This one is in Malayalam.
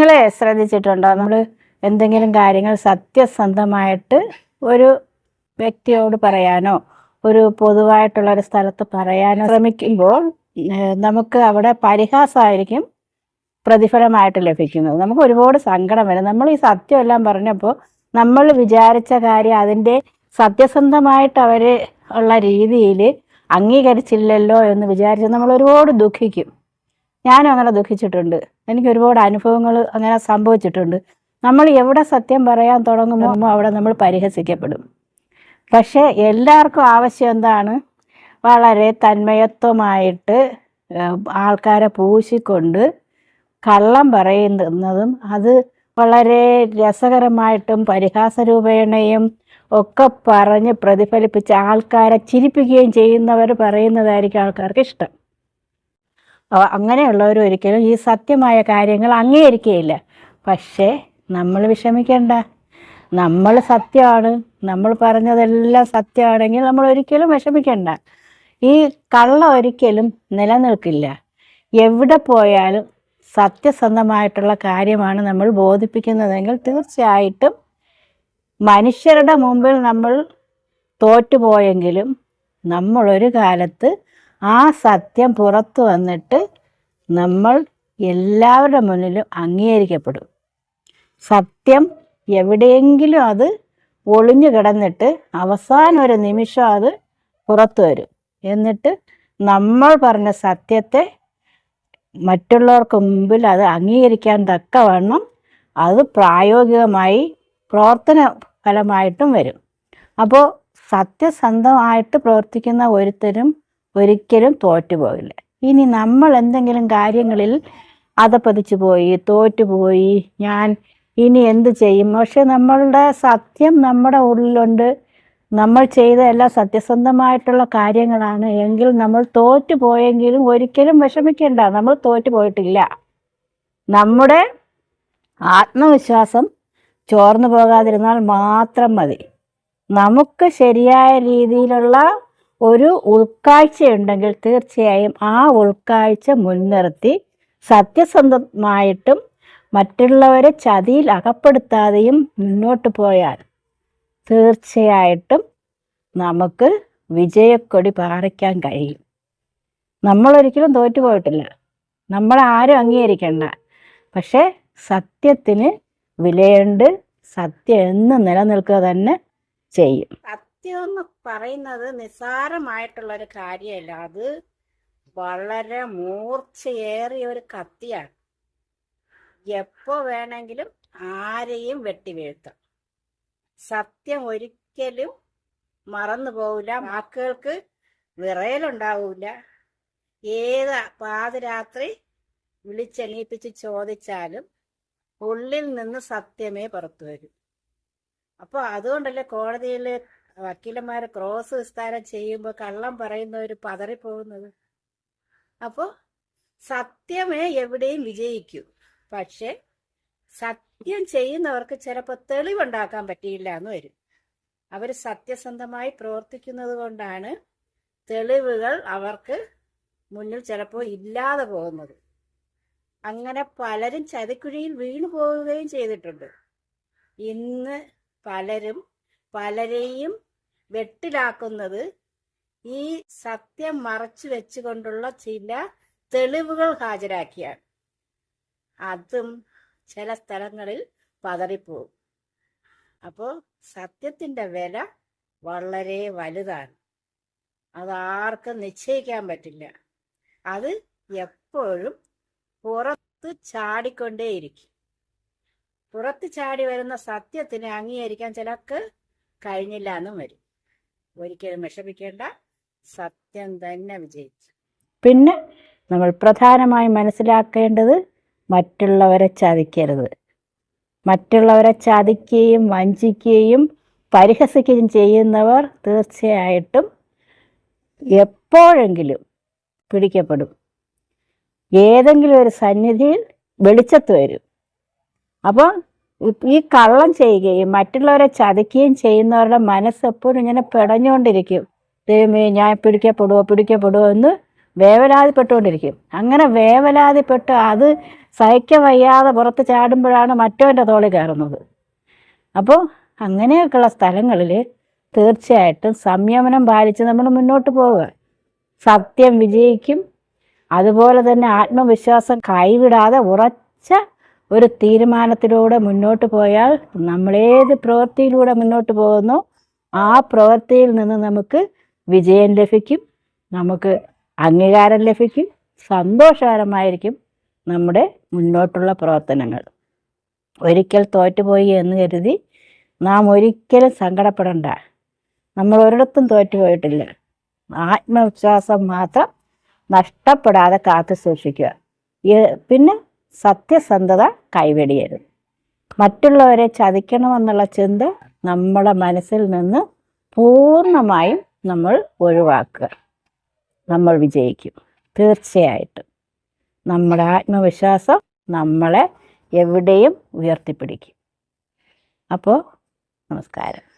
നിങ്ങൾ ശ്രദ്ധിച്ചിട്ടുണ്ടോ? നമ്മൾ എന്തെങ്കിലും കാര്യങ്ങൾ സത്യസന്ധമായിട്ട് ഒരു വ്യക്തിയോട് പറയാനോ ഒരു പൊതുവായിട്ടുള്ള ഒരു സ്ഥലത്ത് പറയാനോ ശ്രമിക്കുമ്പോൾ നമുക്ക് അവിടെ പരിഹാസമായിരിക്കും പ്രതിഫലമായിട്ട് ലഭിക്കുന്നത്. നമുക്ക് ഒരുപാട് സങ്കടം വരും. നമ്മൾ ഈ സത്യമെല്ലാം പറഞ്ഞപ്പോൾ നമ്മൾ വിചാരിച്ച കാര്യം അതിന്റെ സത്യസന്ധമായിട്ട് അവർ ഉള്ള രീതിയിൽ അംഗീകരിച്ചില്ലല്ലോ എന്ന് വിചാരിച്ച് നമ്മൾ ഒരുപാട് ദുഃഖിക്കും. ഞാനും അങ്ങനെ ദുഃഖിച്ചിട്ടുണ്ട്. എനിക്ക് ഒരുപാട് അനുഭവങ്ങൾ അങ്ങനെ സംഭവിച്ചിട്ടുണ്ട്. നമ്മൾ എവിടെ സത്യം പറയാൻ തുടങ്ങുമ്പോൾ അവിടെ നമ്മൾ പരിഹസിക്കപ്പെടും. പക്ഷേ എല്ലാവർക്കും ആവശ്യം എന്താണ്? വളരെ തന്മയത്വമായിട്ട് ആൾക്കാരെ പൂശിക്കൊണ്ട് കള്ളം പറയുന്നതും അത് വളരെ രസകരമായിട്ടും പരിഹാസരൂപേണയും ഒക്കെ പറഞ്ഞ് പ്രതിഫലിപ്പിച്ച് ആൾക്കാരെ ചിരിപ്പിക്കുകയും ചെയ്യുന്നവർ പറയുന്നതായിരിക്കും ആൾക്കാർക്ക് ഇഷ്ടം. അങ്ങനെയുള്ളവർ ഒരിക്കലും ഈ സത്യമായ കാര്യങ്ങൾ അംഗീകരിക്കുകയില്ല. പക്ഷേ നമ്മൾ വിഷമിക്കേണ്ട. നമ്മൾ സത്യമാണ്. നമ്മൾ പറഞ്ഞതെല്ലാം സത്യമാണെങ്കിൽ നമ്മൾ ഒരിക്കലും വിഷമിക്കേണ്ട. ഈ കള്ള ഒരിക്കലും നിലനിൽക്കില്ല. എവിടെ പോയാലും സത്യസന്ധമായിട്ടുള്ള കാര്യമാണ് നമ്മൾ ബോധിപ്പിക്കുന്നതെങ്കിൽ തീർച്ചയായിട്ടും മനുഷ്യരുടെ മുമ്പിൽ നമ്മൾ തോറ്റുപോയെങ്കിലും നമ്മളൊരു കാലത്ത് ആ സത്യം പുറത്തു വന്നിട്ട് നമ്മൾ എല്ലാവരുടെ മുന്നിലും അംഗീകരിക്കപ്പെടും. സത്യം എവിടെയെങ്കിലും അത് ഒളിഞ്ഞു കിടന്നിട്ട് അവസാനം ഒരു നിമിഷം അത് പുറത്തു വരും. എന്നിട്ട് നമ്മൾ പറഞ്ഞ സത്യത്തെ മറ്റുള്ളവർക്ക് മുമ്പിൽ അത് അംഗീകരിക്കാൻ തക്കവണ്ണം അത് പ്രായോഗികമായി പ്രവർത്തന ഫലമായിട്ടും വരും. അപ്പോൾ സത്യസന്ധമായിട്ട് പ്രവർത്തിക്കുന്ന ഒരുത്തരും ഒരിക്കലും തോറ്റുപോകില്ല ഇനി നമ്മൾ എന്തെങ്കിലും കാര്യങ്ങളിൽ അതപ്പതിച്ചു പോയി തോറ്റുപോയി ഞാൻ ഇനി എന്ത് ചെയ്യും? പക്ഷെ നമ്മളുടെ സത്യം നമ്മുടെ ഉള്ളിലുണ്ട്. നമ്മൾ ചെയ്ത എല്ലാ സത്യസന്ധമായിട്ടുള്ള കാര്യങ്ങളാണ്. എങ്കിൽ നമ്മൾ തോറ്റു പോയെങ്കിലും ഒരിക്കലും വിഷമിക്കേണ്ട. നമ്മൾ തോറ്റു പോയിട്ടില്ല. നമ്മുടെ ആത്മവിശ്വാസം ചോർന്നു പോകാതിരുന്നാൽ മാത്രം മതി. നമുക്ക് ശരിയായ രീതിയിലുള്ള ഒരു ഉൾക്കാഴ്ചയുണ്ടെങ്കിൽ തീർച്ചയായും ആ ഉൾക്കാഴ്ച മുൻനിർത്തി സത്യസന്ധമായിട്ടും മറ്റുള്ളവരെ ചതിയിൽ അകപ്പെടുത്താതെയും മുന്നോട്ട് പോയാൽ തീർച്ചയായിട്ടും നമുക്ക് വിജയക്കൊടി പാറിക്കാൻ കഴിയും. നമ്മളൊരിക്കലും തോറ്റുപോയിട്ടില്ല. നമ്മൾ ആരും അംഗീകരിക്കണ്ട. പക്ഷേ സത്യത്തിന് വിലയുണ്ട്. സത്യം എന്ന് നിലനിൽക്കുക തന്നെ ചെയ്യും. സത്യം എന്ന് പറയുന്നത് നിസ്സാരമായിട്ടുള്ള ഒരു കാര്യമല്ല. അത് വളരെ മൂർച്ചയേറിയ ഒരു കത്തിയാണ്. എപ്പോ വേണമെങ്കിലും ആരെയും വെട്ടിവീഴ്ത്താം. സത്യം ഒരിക്കലും മറന്നു പോവില്ല. വാക്കുകൾക്ക് വിറയലുണ്ടാവില്ല. ഏത് പാതിരാത്രി വിളിച്ചെണീപ്പിച്ച് ചോദിച്ചാലും ഉള്ളിൽ നിന്ന് സത്യമേ പുറത്തു വരും. അപ്പോൾ അതുകൊണ്ടല്ലേ കോടതിയിൽ വക്കീലന്മാർ ക്രോസ് വിസ്താരം ചെയ്യുമ്പോൾ കള്ളം പറയുന്നവർ പതറിപ്പോകുന്നത്. അപ്പോൾ സത്യമേ എവിടെയും വിജയിക്കൂ. പക്ഷെ സത്യം ചെയ്യുന്നവർക്ക് ചിലപ്പോൾ തെളിവുണ്ടാക്കാൻ പറ്റിയില്ല എന്ന് വരും. അവർ സത്യസന്ധമായി പ്രവർത്തിക്കുന്നത് കൊണ്ടാണ് തെളിവുകൾ അവർക്ക് മുന്നിൽ ചിലപ്പോൾ ഇല്ലാതെ പോകുന്നത്. അങ്ങനെ പലരും ചതിക്കുഴിയിൽ വീണു പോവുകയും ചെയ്തിട്ടുണ്ട്. ഇന്ന് പലരും പലരെയും വെട്ടിലാക്കുന്നത് ഈ സത്യം മറച്ചു വെച്ചുകൊണ്ടുള്ള ചില തെളിവുകൾ ഹാജരാക്കിയാണ്. അതും ചില സ്ഥലങ്ങളിൽ പതറിപ്പോവും അപ്പോൾ സത്യത്തിന്റെ വില വളരെ വലുതാണ്. അതാർക്കും നിശ്ചയിക്കാൻ പറ്റില്ല. അത് എപ്പോഴും പുറത്ത് ചാടിക്കൊണ്ടേയിരിക്കും. പുറത്ത് ചാടി വരുന്ന സത്യത്തിനെ അംഗീകരിക്കാൻ ചിലർക്ക് കഴിഞ്ഞില്ല എന്നും വരും. ഒരിക്കലും വിഷമിക്കേണ്ട. സത്യം തന്നെ വിജയിച്ചു. പിന്നെ നമ്മൾ പ്രധാനമായും മനസ്സിലാക്കേണ്ടത് മറ്റുള്ളവരെ ചതിക്കരുത്. മറ്റുള്ളവരെ ചതിക്കുകയും വഞ്ചിക്കുകയും പരിഹസിക്കുകയും ചെയ്യുന്നവർ തീർച്ചയായിട്ടും എപ്പോഴെങ്കിലും പിടിക്കപ്പെടും. ഏതെങ്കിലും ഒരു സന്നിധിയിൽ വെളിച്ചത്ത് വരും. അപ്പോൾ ഈ കള്ളം ചെയ്യുകയും മറ്റുള്ളവരെ ചതിക്കുകയും ചെയ്യുന്നവരുടെ മനസ്സ് എപ്പോഴും ഇങ്ങനെ പിടഞ്ഞുകൊണ്ടിരിക്കും. ദൈവമേ ഞാൻ പിടിക്കപ്പെടുവോ പിടിക്കപ്പെടുവോ എന്ന് വേവലാതിപ്പെട്ടുകൊണ്ടിരിക്കും. അങ്ങനെ വേവലാതിപ്പെട്ട് അത് സഹിക്ക വയ്യാതെ പുറത്ത് ചാടുമ്പോഴാണ് മറ്റവന്റെ തോളിൽ കയറുന്നത്. അപ്പോൾ അങ്ങനെയൊക്കെയുള്ള സ്ഥലങ്ങളിൽ തീർച്ചയായിട്ടും സംയമനം പാലിച്ച് നമ്മൾ മുന്നോട്ട് പോവുക. സത്യം വിജയിക്കും. അതുപോലെ തന്നെ ആത്മവിശ്വാസം കൈവിടാതെ ഉറച്ച ഒരു തീരുമാനത്തിലൂടെ മുന്നോട്ട് പോയാൽ നമ്മളേത് പ്രവൃത്തിയിലൂടെ മുന്നോട്ട് പോകുന്നു ആ പ്രവൃത്തിയിൽ നിന്ന് നമുക്ക് വിജയം ലഭിക്കും നമുക്ക് അംഗീകാരം ലഭിക്കും സന്തോഷകരമായിരിക്കും നമ്മുടെ മുന്നോട്ടുള്ള പ്രവർത്തനങ്ങൾ. ഒരിക്കൽ തോറ്റുപോയി എന്ന് കരുതി നാം ഒരിക്കലും സങ്കടപ്പെടണ്ട. നമ്മൾ ഒരിടത്തും തോറ്റുപോയിട്ടില്ല. ആത്മവിശ്വാസം മാത്രം നഷ്ടപ്പെടാതെ കാത്തു സൂക്ഷിക്കുക. പിന്നെ സത്യസന്ധത കൈവെടിയരുത്. മറ്റുള്ളവരെ ചതിക്കണമെന്നുള്ള ചിന്ത നമ്മുടെ മനസ്സിൽ നിന്ന് പൂർണമായും നമ്മൾ ഒഴിവാക്കുക. നമ്മൾ വിജയിക്കും. തീർച്ചയായിട്ടും. നമ്മുടെ ആത്മവിശ്വാസം നമ്മളെ എവിടെയും ഉയർത്തിപ്പിടിക്കും. അപ്പോൾ നമസ്കാരം.